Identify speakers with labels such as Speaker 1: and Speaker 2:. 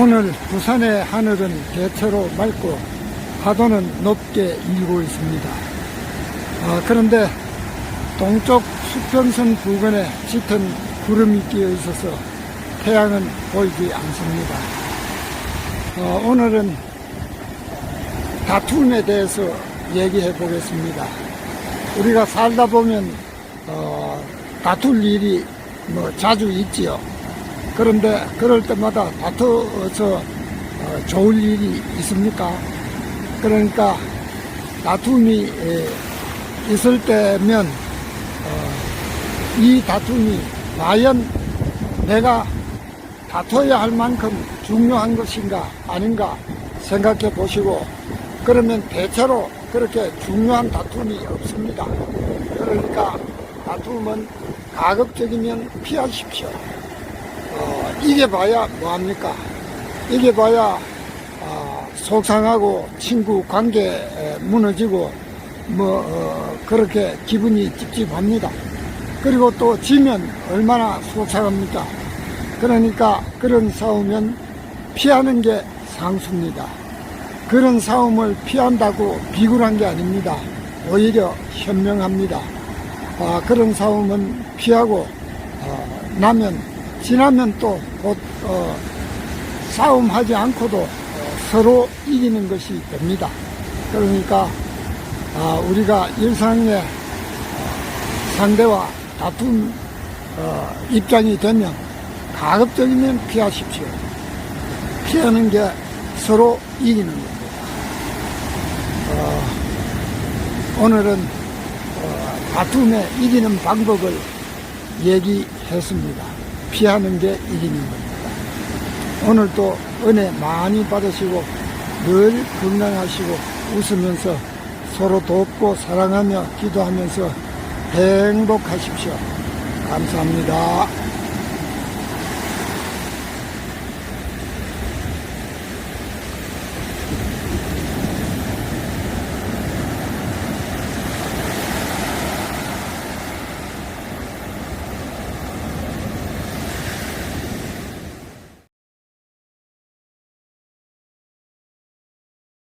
Speaker 1: 오늘 부산의 하늘은 대체로 맑고 파도는 높게 일고 있습니다. 어, 그런데 동쪽 수평선 부근에 짙은 구름이 끼어 있어서 태양은 보이지 않습니다. 어, 오늘은 다툼에 대해서 얘기해 보겠습니다. 우리가 살다 보면 어, 다툴 일이 뭐 자주 있지요. 그런데 그럴 때마다 다투어서 어, 좋을 일이 있습니까? 그러니까 다툼이 에, 있을 때면 어, 이 다툼이 과연 내가 다퉈야 할 만큼 중요한 것인가 아닌가 생각해 보시고 그러면 대체로 그렇게 중요한 다툼이 없습니다. 그러니까 다툼은 가급적이면 피하십시오. 어, 이겨봐야 뭐합니까? 이겨봐야 어, 속상하고 친구 관계 에, 무너지고 뭐 어, 그렇게 기분이 찝찝합니다. 그리고 또 지면 얼마나 속상합니까? 그러니까 그런 싸움은 피하는 게 상수입니다. 그런 싸움을 피한다고 비굴한 게 아닙니다. 오히려 현명합니다. 아, 그런 싸움은 피하고 어, 나면 지나면 또곧 어, 싸움하지 않고도 어, 서로 이기는 것이 됩니다. 그러니까 아, 우리가 일상의 어, 상대와 다툼 어, 입장이 되면 가급적이면 피하십시오. 피하는 게 서로 이기는 겁니다. 어, 오늘은 어, 다툼에 이기는 방법을 얘기했습니다. 피하는 게 이기는 겁니다. 오늘도 은혜 많이 받으시고 늘 건강하시고 웃으면서 서로 돕고 사랑하며 기도하면서 행복하십시오. 감사합니다.